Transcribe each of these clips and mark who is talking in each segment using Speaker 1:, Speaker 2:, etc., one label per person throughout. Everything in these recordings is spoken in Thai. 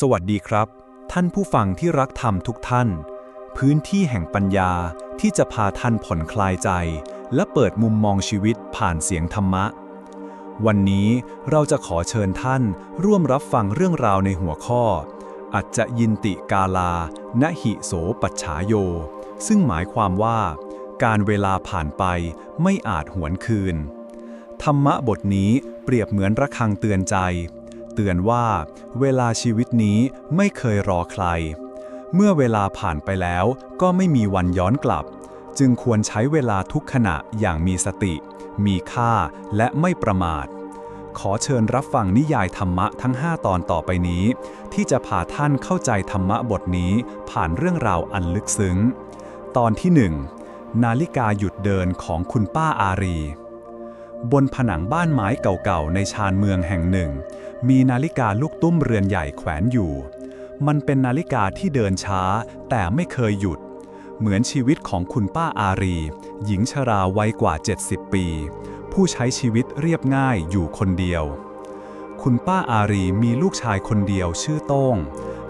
Speaker 1: สวัสดีครับ ท่านผู้ฟังที่รักธรรมทุกท่าน พื้นที่แห่งปัญญาที่จะพาท่านผ่อนคลายใจ และเปิดมุมมองชีวิตผ่านเสียงธรรมะ วันนี้เราจะขอเชิญท่านร่วมรับฟังเรื่องราวในหัวข้อ อัจจะยินติกาลานหิโสปัจฉาโย ซึ่งหมายความว่า การเวลาผ่านไปไม่อาจหวนคืน ธรรมะบทนี้เปรียบเหมือนระฆังเตือนใจ เตือนว่า เวลาชีวิตนี้ไม่เคยรอใคร เมื่อเวลาผ่านไปแล้วก็ไม่มีวันย้อนกลับ จึงควรใช้เวลาทุกขณะอย่างมีสติ มีค่าและไม่ประมาท ขอเชิญรับฟังนิยายธรรมะทั้ง 5 ตอนต่อไปนี้ ที่จะพาท่านเข้าใจธรรมะบทนี้ผ่านเรื่องราวอันลึกซึ้ง ตอนที่ 1 นาฬิกาหยุดเดินของคุณป้าอารีบนผนังบ้านไม้เก่าๆ ในชานเมืองแห่งหนึ่ง มีนาฬิกาลูกตุ้มเรือนใหญ่แขวนอยู่ มันเป็นนาฬิกาที่เดินช้า แต่ไม่เคยหยุด เหมือนชีวิตของคุณป้าอารี หญิงชราวัยกว่า 70 ปี ผู้ใช้ชีวิตเรียบง่ายอยู่คนเดียว คุณป้าอารีมีลูกชายคนเดียวชื่อโต้ง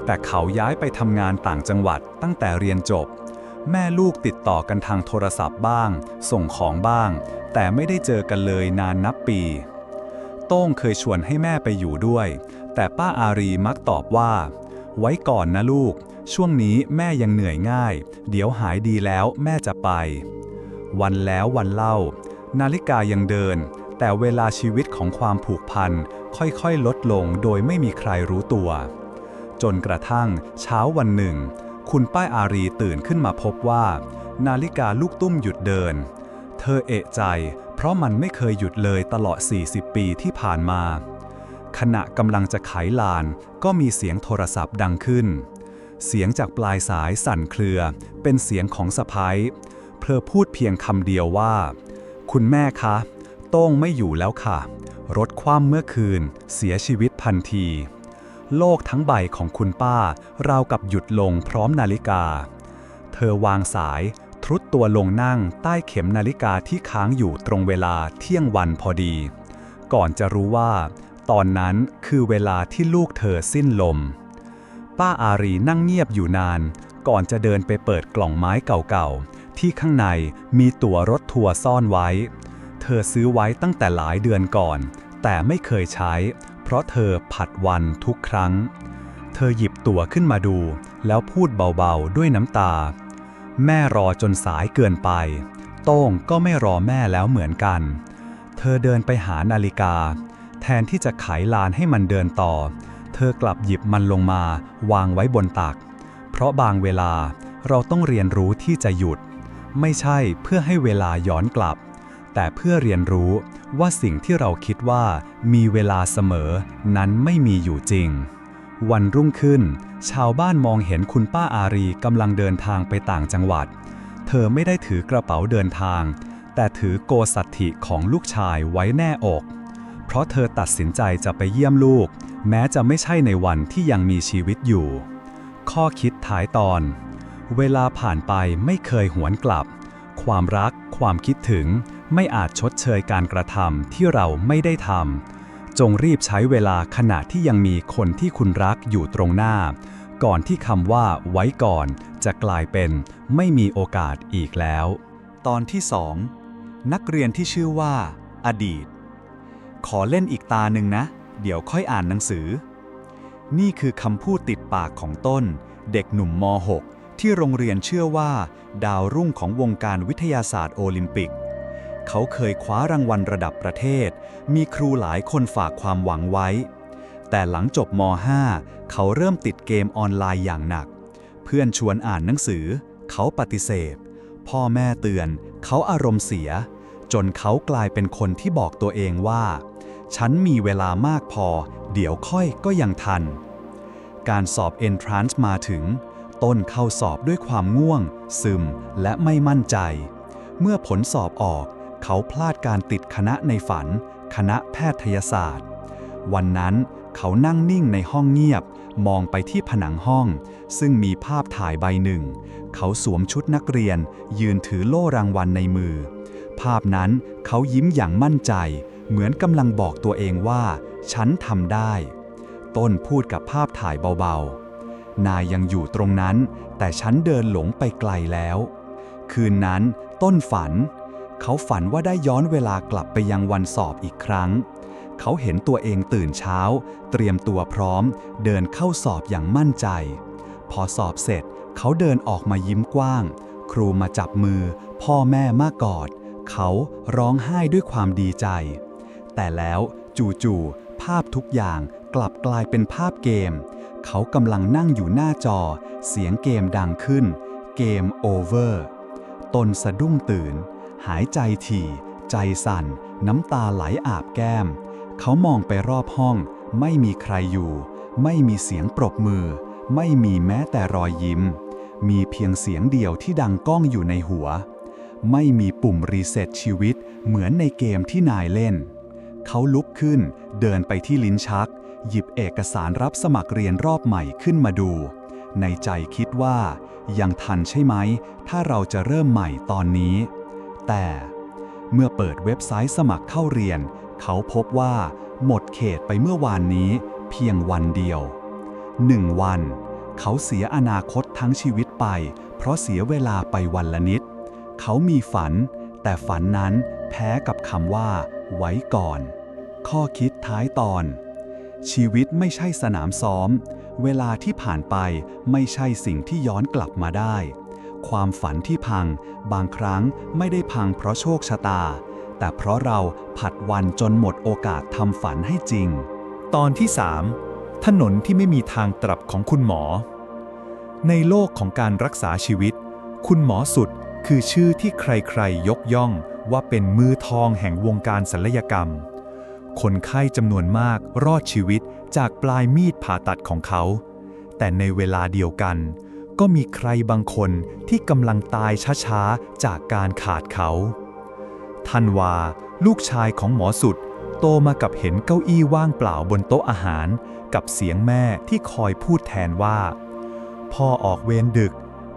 Speaker 1: แต่เขาย้ายไปทำงานต่างจังหวัดตั้งแต่เรียนจบ แม่ลูกติดต่อกันทางโทรศัพท์บ้าง ส่งของบ้าง แต่ไม่ได้เจอกันเลยนานนับปี โต้งเคยชวนให้แม่ไปอยู่ด้วย แต่ป้าอารีมักตอบว่า ไว้ก่อนนะลูก ช่วงนี้แม่ยังเหนื่อยง่าย เดี๋ยวหายดีแล้วแม่จะไป วันแล้ววันเล่า นาฬิกายังเดิน แต่เวลาชีวิตของความผูกพันค่อยๆ ลดลงโดยไม่มีใครรู้ตัว จนกระทั่งเช้าวันหนึ่ง คุณป้าอารีตื่นขึ้นมาพบว่า นาฬิกาลูกตุ้มหยุดเดิน เธอเอะใจ เพราะมันไม่เคยหยุดเลยตลอด 40 ปีที่ผ่านมา ขณะกำลังจะไขลานก็มีเสียงโทรศัพท์ดังขึ้น เสียงจากปลายสายสั่นเครือ เป็นเสียงของสะพ้ายเธอพูดเพียงคำเดียวว่า คุณแม่คะโต้งไม่อยู่แล้วค่ะ รถคว่ำเมื่อคืน เสียชีวิตพันที โลกทั้งใบของคุณป้าราวกับหยุดลงพร้อมนาฬิกา เธอวางสาย ทรุดตัวลงนั่งใต้เข็มนาฬิกาที่ค้างอยู่ตรงเวลาเที่ยงวันพอดี ก่อนจะรู้ว่า ตอนนั้นคือเวลาที่ลูกเธอสิ้นลม ป้าอารีนั่งเงียบอยู่นาน ก่อนจะเดินไปเปิดกล่องไม้เก่าๆ ที่ข้างในมีตั๋วรถทัวร์ซ่อนไว้ เธอซื้อไว้ตั้งแต่หลายเดือนก่อน แต่ไม่เคยใช้ เพราะเธอผัดวันทุกครั้ง เธอหยิบตั๋วขึ้นมาดู แล้วพูดเบาๆด้วยน้ำตา แม่รอจนสายเกินไป โต้งก็ไม่รอแม่แล้วเหมือนกัน เธอเดินไปหานาฬิกา แทนที่จะไขลานให้มันเดินต่อ เธอกลับหยิบมันลงมาวางไว้บนตัก เพราะบางเวลาเราต้องเรียนรู้ที่จะหยุด ไม่ใช่เพื่อให้เวลาย้อนกลับ แต่เพื่อเรียนรู้ว่าสิ่งที่เราคิดว่ามีเวลาเสมอนั้นไม่มีอยู่จริง วันรุ่งขึ้น ชาวบ้านมองเห็นคุณป้าอารีกำลังเดินทางไปต่างจังหวัด เธอไม่ได้ถือกระเป๋าเดินทาง แต่ถือโกสัตถิของลูกชายไว้แน่อก เพราะเธอตัดสินใจจะไปเยี่ยมลูก แม้จะไม่ใช่ในวันที่ยังมีชีวิตอยู่ ข้อคิดท้ายตอน เวลาผ่านไปไม่เคยหวนกลับ ความรัก ความคิดถึง ไม่อาจชดเชยการกระทำที่เราไม่ได้ทำ จงรีบใช้เวลาขณะที่ยังมีคนที่คุณรักอยู่ตรงหน้า ก่อนที่คำว่าไว้ก่อนจะกลายเป็นไม่มีโอกาสอีกแล้ว ตอนที่2นักเรียนที่ชื่อว่า อดีต ขอเล่นอีกตาหนึ่งนะ เดี๋ยวค่อยอ่านหนังสือ นี่คือคำพูดติดปากของต้น เด็กหนุ่มม .6 ที่โรงเรียนเชื่อว่า ดาวรุ่งของวงการวิทยาศาสตร์โอลิมปิก เขาเคยคว้ารางวัลระดับประเทศ มีครูหลายคนฝากความหวังไว้ แต่หลังจบม .5 เขาเริ่มติดเกมออนไลน์อย่างหนัก เพื่อนชวนอ่านหนังสือ เขาปฏิเสธ พ่อแม่เตือน เขาอารมณ์เสีย จนเขากลายเป็นคนที่บอกตัวเองว่า ฉันมีเวลามากพอ เดี๋ยวค่อยก็ยังทัน การสอบ Entrance มาถึง ต้นเข้าสอบด้วยความง่วง ซึมและไม่มั่นใจ เมื่อผลสอบออก เขาพลาดการติดคณะในฝัน คณะแพทยศาสตร์ วันนั้นเขานั่งนิ่งในห้องเงียบ มองไปที่ผนังห้อง ซึ่งมีภาพถ่ายใบหนึ่ง เขาสวมชุดนักเรียน ยืนถือโล่รางวัลในมือ ภาพนั้นเขายิ้มอย่างมั่นใจ เหมือนกำลังบอกตัวเองว่า ฉันทำได้
Speaker 2: ต้นพูดกับภาพถ่ายเบาๆ นายยังอยู่ตรงนั้น แต่ฉันเดินหลงไปไกลแล้ว คืนนั้น ต้นฝัน เขาฝันว่าได้ย้อนเวลากลับไปยังวันสอบอีกครั้ง เขาเห็นตัวเองตื่นเช้า เตรียมตัวพร้อม เดินเข้าสอบอย่างมั่นใจ พอสอบเสร็จ เขาเดินออกมายิ้มกว้าง ครูมาจับมือ พ่อแม่มากอด เขาร้องไห้ด้วยความดีใจ แต่แล้วจู่ๆภาพทุกอย่างกลับกลายเป็นภาพเกม เขากำลังนั่งอยู่หน้าจอ เสียงเกมดังขึ้น เกมโอเวอร์ ตนสะดุ้งตื่น หายใจถี่ ใจสั่น น้ำตาไหลอาบแก้ม เขามองไปรอบห้อง ไม่มีใครอยู่ ไม่มีเสียงปรบมือ ไม่มีแม้แต่รอยยิ้ม มีเพียงเสียงเดียวที่ดังก้องอยู่ในหัว ไม่มีปุ่มรีเซ็ตชีวิตเหมือนในเกมที่นายเล่น เขาลุกขึ้น เดินไปที่ลิ้นชัก หยิบเอกสารรับสมัครเรียนรอบใหม่ขึ้นมาดู ในใจคิดว่า ยังทันใช่ไหม ถ้าเราจะเริ่มใหม่ตอนนี้ แต่เมื่อเปิดเว็บไซต์สมัครเข้าเรียน เขาพบว่าหมดเขตไปเมื่อวานนี้เพียงวันเดียวหนึ่งวัน เขาเสียอนาคตทั้งชีวิตไป เพราะเสียเวลาไปวันละนิด เขามีฝัน แต่ฝันนั้นแพ้กับคำว่า ไว้ก่อน ข้อคิดท้ายตอน ชีวิตไม่ใช่สนามซ้อม เวลาที่ผ่านไปไม่ใช่สิ่งที่ย้อนกลับมาได้ ความฝันที่พัง บางครั้งไม่ได้พังเพราะโชคชะตา แต่เพราะเราผัดวันจนหมดโอกาสทำฝันให้จริง
Speaker 1: ตอนที่ 3 ถนนที่ไม่มีทางกลับของคุณหมอ ในโลกของการรักษาชีวิต คุณหมอสุดคือชื่อที่ใครๆ ยกย่องว่าเป็นมือทองแห่งวงการศัลยกรรม คนไข้จำนวนมากรอดชีวิตจากปลายมีดผ่าตัดของเขา แต่ในเวลาเดียวกัน ก็มีใครบางคนที่กำลังตายช้าๆ จากการขาดเขาทันวา ลูกชายของหมอสุด โตมากับเห็นเก้าอี้ว่างเปล่าบนโต๊ะอาหาร กับเสียงแม่ที่คอยพูดแทนว่า พ่อออกเวรดึก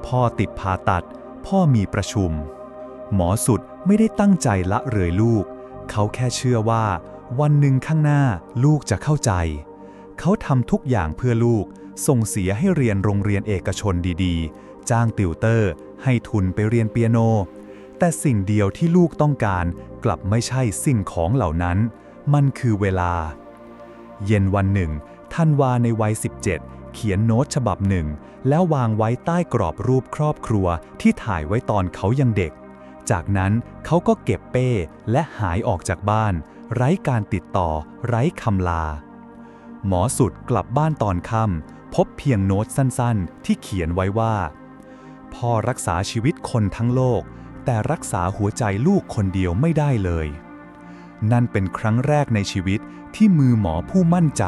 Speaker 1: พ่อติดผ่าตัด พ่อมีประชุม หมอสุดไม่ได้ตั้งใจละเลยลูก เขาแค่เชื่อว่า วันหนึ่งข้างหน้าลูกจะเข้าใจ เขาทำทุกอย่างเพื่อลูก ส่งเสียให้เรียนโรงเรียนเอกชนดีๆ จ้างติวเตอร์ ให้ทุนไปเรียนเปียโน แต่สิ่งเดียวที่ลูกต้องการกลับไม่ใช่สิ่งของเหล่านั้น มันคือเวลา เย็นวันหนึ่งท่านวาในวัย 17 เขียนโน้ตฉบับหนึ่ง แล้ววางไว้ใต้กรอบรูปครอบครัวที่ถ่ายไว้ตอนเขายังเด็ก จากนั้นเขาก็เก็บเป้และหายออกจากบ้าน ไร้การติดต่อ ไร้คำลา หมอสุดกลับบ้านตอนค่ำ พบเพียงโน้ตสั้นๆ ที่เขียนไว้ว่า พ่อรักษาชีวิตคนทั้งโลก แต่รักษาหัวใจลูกคนเดียวไม่ได้เลย นั่นเป็นครั้งแรกในชีวิตที่มือหมอผู้มั่นใจ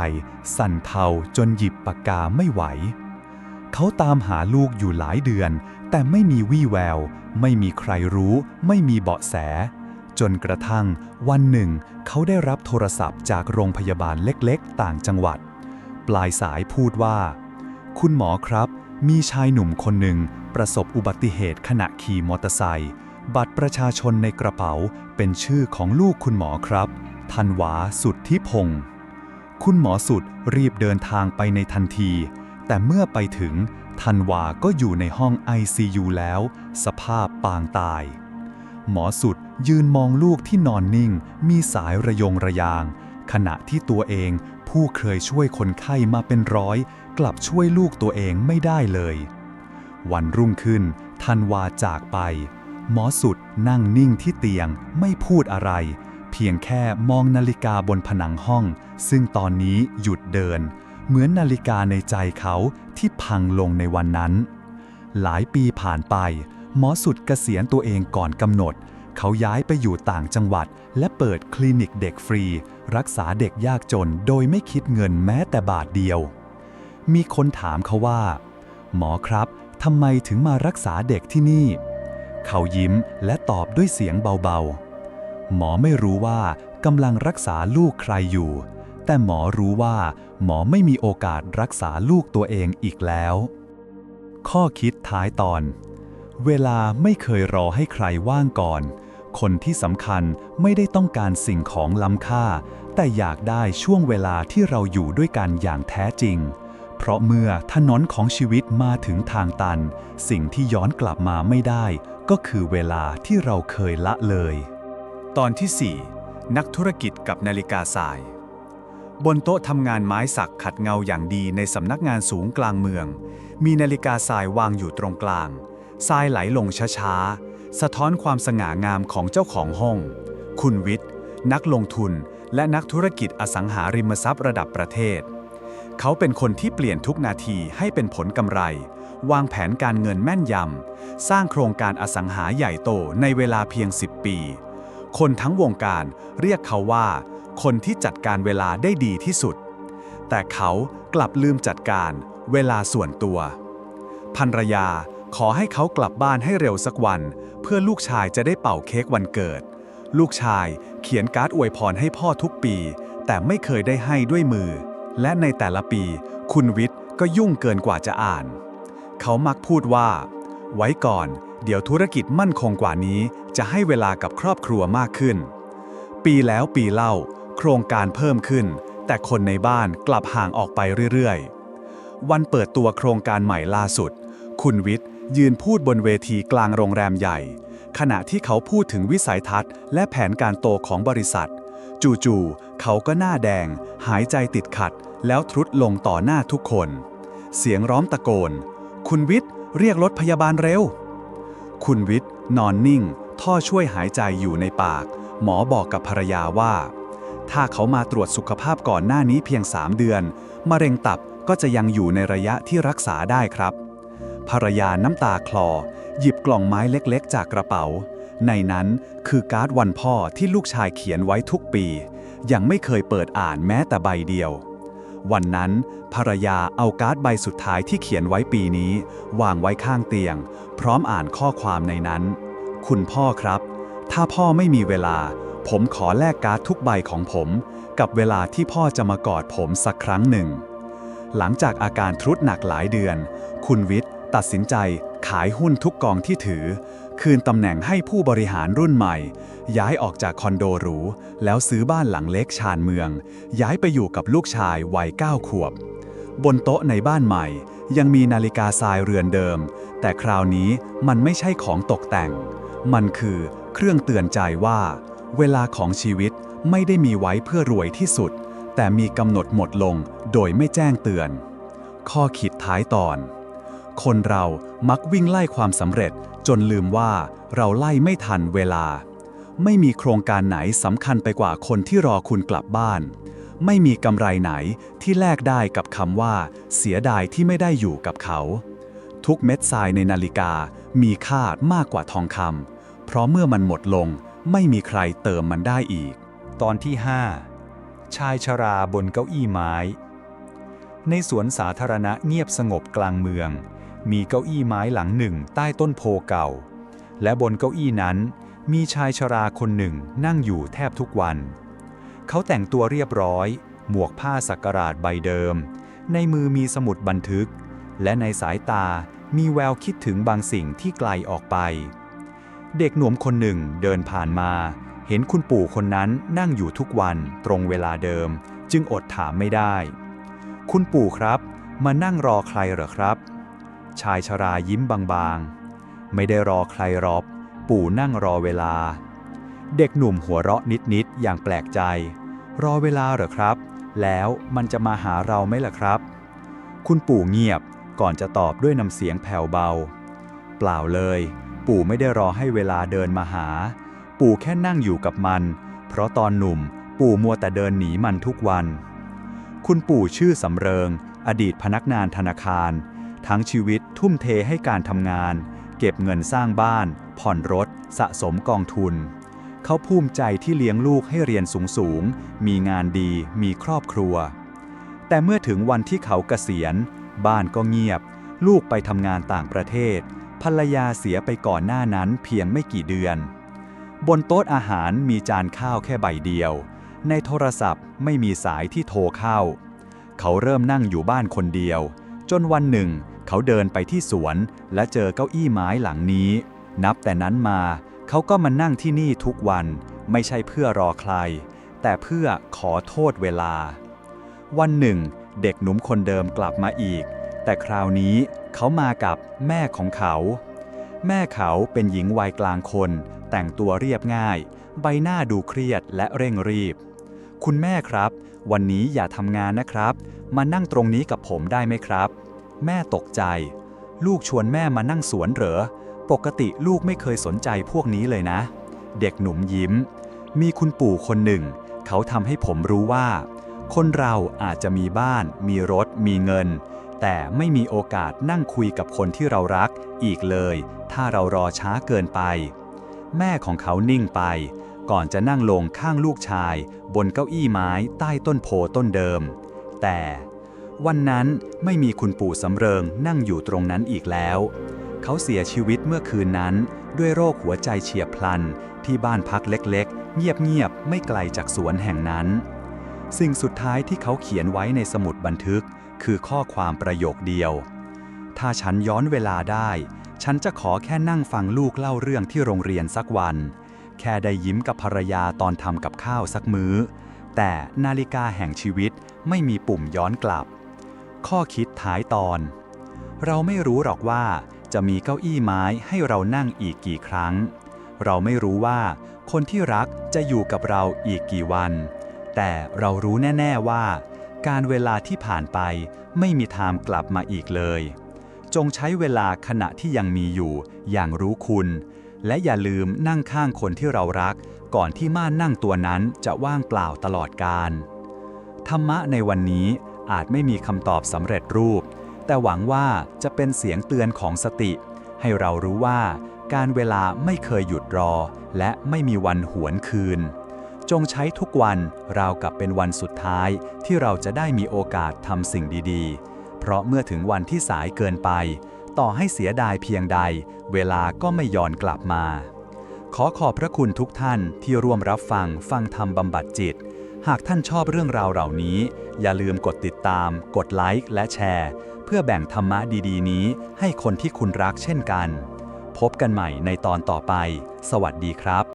Speaker 1: สั่นเทาจนหยิบปากกาไม่ไหว เขาตามหาลูกอยู่หลายเดือน แต่ไม่มีวี่แวว ไม่มีใครรู้ ไม่มีเบาะแส จนกระทั่ง วันหนึ่ง เขาได้รับโทรศัพท์จากโรงพยาบาลเล็กๆ ต่างจังหวัด ปลายสายพูดว่า คุณหมอครับ มีชายหนุ่มคนหนึ่งประสบอุบัติเหตุขณะขี่มอเตอร์ไซค์บัตรประชาชนในกระเป๋าเป็นชื่อของลูกคุณหมอครับธันวาสุดที่พงคุณหมอสุดรีบเดินทางไปในทันที แต่เมื่อไปถึงธันวาก็อยู่ในห้อง ICU แล้ว สภาพปางตาย หมอสุดยืนมองลูกที่นอนนิ่ง มีสายระยงระยาง ขณะที่ตัวเอง ผู้เคยช่วยคนไข้มาเป็นร้อย กลับช่วยลูกตัวเองไม่ได้เลย วันรุ่งขึ้นธันวาจากไป หมอสุดนั่งนิ่งที่เตียงไม่พูดอะไร เพียงแค่มองนาฬิกาบนผนังห้อง ซึ่งตอนนี้หยุดเดิน เหมือนนาฬิกาในใจเขาที่พังลงในวันนั้น หลายปีผ่านไป หมอสุดเกษียณตัวเองก่อนกำหนด เขาย้ายไปอยู่ต่างจังหวัด และเปิดคลินิกเด็กฟรี รักษาเด็กยากจนโดยไม่คิดเงินแม้แต่บาทเดียว มีคนถามเขาว่า หมอครับทำไมถึงมารักษาเด็กที่นี่ เขายิ้มและตอบด้วยเสียงเบาๆ หมอไม่รู้ว่ากำลังรักษาลูกใครอยู่ แต่หมอรู้ว่า หมอไม่มีโอกาสรักษาลูกตัวเองอีกแล้ว ข้อคิดท้ายตอน เวลาไม่เคยรอให้ใครว่างก่อน คนที่สำคัญไม่ได้ต้องการสิ่งของล้ำค่า แต่อยากได้ช่วงเวลาที่เราอยู่ด้วยกันอย่างแท้จริง เพราะเมื่อถนนของชีวิตมาถึงทางตัน สิ่งที่ย้อนกลับมาไม่ได้ ก็คือเวลาที่เราเคยละเลย ตอนที่ 4 นักธุรกิจกับนาฬิกาทราย บนโต๊ะทำงานไม้สักขัดเงาอย่างดีในสำนักงานสูงกลางเมือง มีนาฬิกาทรายวางอยู่ตรงกลาง ทรายไหลลงช้าๆ สะท้อนความสง่างามของเจ้าของห้อง คุณวิทย์ นักลงทุน และนักธุรกิจอสังหาริมทรัพย์ระดับประเทศ เขาเป็นคนที่เปลี่ยนทุกนาทีให้เป็นผลกำไร วางแผนการเงินแม่นยำ สร้างโครงการอสังหาใหญ่โตในเวลาเพียง 10 ปี คนทั้งวงการเรียกเขาว่า คนที่จัดการเวลาได้ดีที่สุด แต่เขากลับลืมจัดการเวลาส่วนตัวภรรยา ขอให้เขากลับบ้านให้เร็วสักวัน เพื่อลูกชายจะได้เป่าเค้กวันเกิด ลูกชายเขียนการ์ดอวยพรให้พ่อทุกปี แต่ไม่เคยได้ให้ด้วยมือ และในแต่ละปี คุณวิทย์ก็ยุ่งเกินกว่าจะอ่าน เขามักพูดว่า ไว้ก่อน เดี๋ยวธุรกิจมั่นคงกว่านี้ จะให้เวลากับครอบครัวมากขึ้น ปีแล้วปีเล่า โครงการเพิ่มขึ้น แต่คนในบ้านกลับห่างออกไปเรื่อยๆ วันเปิดตัวโครงการใหม่ล่าสุด คุณวิทย์ ยืนพูดบนเวทีกลางโรงแรมใหญ่ ขณะที่เขาพูดถึงวิสัยทัศน์และแผนการโตของบริษัท จู่ๆเขาก็หน้าแดง หายใจติดขัด แล้วทรุดลงต่อหน้าทุกคน เสียงร้องตะโกน คุณวิทย์ เรียกรถพยาบาลเร็ว คุณวิทย์ นอนนิ่ง ท่อช่วยหายใจอยู่ในปาก หมอบอกกับภรรยาว่า ถ้าเขามาตรวจสุขภาพก่อนหน้านี้เพียง 3 เดือน มะเร็งตับก็จะยังอยู่ในระยะที่รักษาได้ครับ ภรรยาน้ำตาคลอ หยิบกล่องไม้เล็กๆ จากกระเป๋า ในนั้นคือการ์ดวันพ่อที่ลูกชายเขียนไว้ทุกปี ยังไม่เคยเปิดอ่านแม้แต่ใบเดียว วันนั้นภรรยาเอาการ์ดใบสุดท้ายที่เขียนไว้ปีนี้ วางไว้ข้างเตียง พร้อมอ่านข้อความในนั้น คุณพ่อครับ ถ้าพ่อไม่มีเวลา ผมขอแลกการ์ดทุกใบของผม กับเวลาที่พ่อจะมากอดผมสักครั้งหนึ่งหลังจากอาการทรุดหนักหลายเดือน คุณวิทย์ ตัดสินใจขายหุ้นทุกกองที่ถือ คืนตำแหน่งให้ผู้บริหารรุ่นใหม่ ย้ายออกจากคอนโดหรู แล้วซื้อบ้านหลังเล็กชานเมือง ย้ายไปอยู่กับลูกชายวัย9ขวบ บนโต๊ะในบ้านใหม่ ยังมีนาฬิกาทรายเรือนเดิม แต่คราวนี้มันไม่ใช่ของตกแต่ง มันคือเครื่องเตือนใจว่า เวลาของชีวิตไม่ได้มีไว้เพื่อรวยที่สุด แต่มีกำหนดหมดลงโดยไม่แจ้งเตือน ข้อคิดท้ายตอน คนเรามักวิ่งไล่ความสำเร็จจนลืมว่าเราไล่ไม่ทันเวลา ไม่มีโครงการไหนสำคัญไปกว่าคนที่รอคุณกลับบ้าน ไม่มีกำไรไหนที่แลกได้กับคำว่า เสียดายที่ไม่ได้อยู่กับเขา ทุกเม็ดทรายในนาฬิกามีค่ามากกว่าทองคำเพราะเมื่อมันหมดลงไม่มีใครเติมมันได้อีก
Speaker 3: ตอนที่ 5 ชายชราบนเก้าอี้ไม้ ในสวนสาธารณะเงียบสงบกลางเมือง มีเก้าอี้ไม้หลังหนึ่งใต้ต้นโพเก่า และบนเก้าอี้นั้น มีชายชราคนหนึ่งนั่งอยู่แทบทุกวัน เขาแต่งตัวเรียบร้อย หมวกผ้าสักการาดใบเดิม ในมือมีสมุดบันทึก และในสายตามีแววคิดถึงบางสิ่งที่ไกลออกไป เด็กหนุ่มคนหนึ่งเดินผ่านมา เห็นคุณปู่คนนั้นนั่งอยู่ทุกวันตรงเวลาเดิม จึงอดถามไม่ได้ คุณปู่ครับ มานั่งรอใครเหรอครับ ชายชรายิ้มบางๆ ไม่ได้รอใครรอกปู่นั่งรอเวลา เด็กหนุ่มหัวเราะนิดๆ อย่างแปลกใจ รอเวลาเหรอครับ แล้วมันจะมาหาเราไหมล่ะครับ คุณปู่เงียบก่อนจะตอบด้วยน้ำเสียงแผ่วเบา เปล่าเลย ปู่ไม่ได้รอให้เวลาเดินมาหา ปู่แค่นั่งอยู่กับมัน เพราะตอนหนุ่ม ปู่มัวแต่เดินหนีมันทุกวัน คุณปู่ชื่อสำเริง อดีตพนักงานธนาคาร ทั้งชีวิตทุ่มเทให้การทำงาน เก็บเงินสร้างบ้าน ผ่อนรถ สะสมกองทุน เขาภูมิใจที่เลี้ยงลูกให้เรียนสูงๆ มีงานดี มีครอบครัว แต่เมื่อถึงวันที่เขาเกษียณ บ้านก็เงียบ ลูกไปทำงานต่างประเทศ ภรรยาเสียไปก่อนหน้านั้นเพียงไม่กี่เดือน บนโต๊ะอาหารมีจานข้าวแค่ใบเดียว ในโทรศัพท์ไม่มีสายที่โทรเข้า เขาเริ่มนั่งอยู่บ้านคนเดียว จนวันหนึ่ง เขาเดินไปที่สวน และเจอเก้าอี้ไม้หลังนี้ นับแต่นั้นมา เขาก็มานั่งที่นี่ทุกวัน ไม่ใช่เพื่อรอใคร แต่เพื่อขอโทษเวลา วันหนึ่ง เด็กหนุ่มคนเดิมกลับมาอีก แต่คราวนี้เขามากับแม่ของเขา แม่เขาเป็นหญิงวัยกลางคน แต่งตัวเรียบง่าย ใบหน้าดูเครียดและเร่งรีบ คุณแม่ครับ วันนี้อย่าทำงานนะครับ มานั่งตรงนี้กับผมได้ไหมครับ แม่ตกใจ ลูกชวนแม่มานั่งสวนเหรอ ปกติลูกไม่เคยสนใจพวกนี้เลยนะ เด็กหนุ่มยิ้ม มีคุณปู่คนหนึ่ง เขาทำให้ผมรู้ว่า คนเราอาจจะมีบ้าน มีรถ มีเงิน แต่ไม่มีโอกาสนั่งคุยกับคนที่เรารักอีกเลย ถ้าเรารอช้าเกินไป แม่ของเขานิ่งไป ก่อนจะนั่งลงข้างลูกชาย บนเก้าอี้ไม้ใต้ต้นโพต้นเดิม แต่ วันนั้นไม่มีคุณปู่สำเริงนั่งอยู่ตรงนั้นอีกแล้ว เขาเสียชีวิตเมื่อคืนนั้น ด้วยโรคหัวใจเฉียบพลัน ที่บ้านพักเล็กๆ เงียบๆ ไม่ไกลจากสวนแห่งนั้น สิ่งสุดท้ายที่เขาเขียนไว้ในสมุดบันทึก คือข้อความประโยคเดียว ถ้าฉันย้อนเวลาได้ ฉันจะขอแค่นั่งฟังลูกเล่าเรื่องที่โรงเรียนสักวัน แค่ได้ยิ้มกับภรรยาตอนทำกับข้าวสักมื้อ แต่นาฬิกาแห่งชีวิตไม่มีปุ่มย้อนกลับ ข้อคิดท้ายตอน เราไม่รู้หรอกว่าจะมีเก้าอี้ไม้ให้เรานั่งอีกกี่ครั้ง เราไม่รู้ว่าคนที่รักจะอยู่กับเราอีกกี่วัน แต่เรารู้แน่ ๆว่า การเวลาที่ผ่านไปไม่มีทางกลับมาอีกเลย จงใช้เวลาขณะที่ยังมีอยู่อย่างรู้คุณ และอย่าลืมนั่งข้างคนที่เรารัก ก่อนที่ม่านนั่งตัวนั้นจะว่างเปล่าตลอดกาลธรรมะในวันนี้ อาจไม่มีคำตอบสำเร็จรูป แต่หวังว่าจะเป็นเสียงเตือนของสติ ให้เรารู้ว่าการเวลาไม่เคยหยุดรอ และไม่มีวันหวนคืน จงใช้ทุกวันราวกับเป็นวันสุดท้ายที่เราจะได้มีโอกาสทำสิ่งดีๆ เพราะเมื่อถึงวันที่สายเกินไป ต่อให้เสียดายเพียงใด เวลาก็ไม่ย้อนกลับมา ขอขอบพระคุณทุกท่านที่ร่วมรับฟังฟังธรรมบำบัดจิต หากท่านชอบเรื่องราวเหล่านี้ อย่าลืมกดติดตาม กดไลค์และแชร์ เพื่อแบ่งธรรมะดีๆ นี้ให้คนที่คุณรักเช่นกัน พบกันใหม่ในตอนต่อไป สวัสดีครับ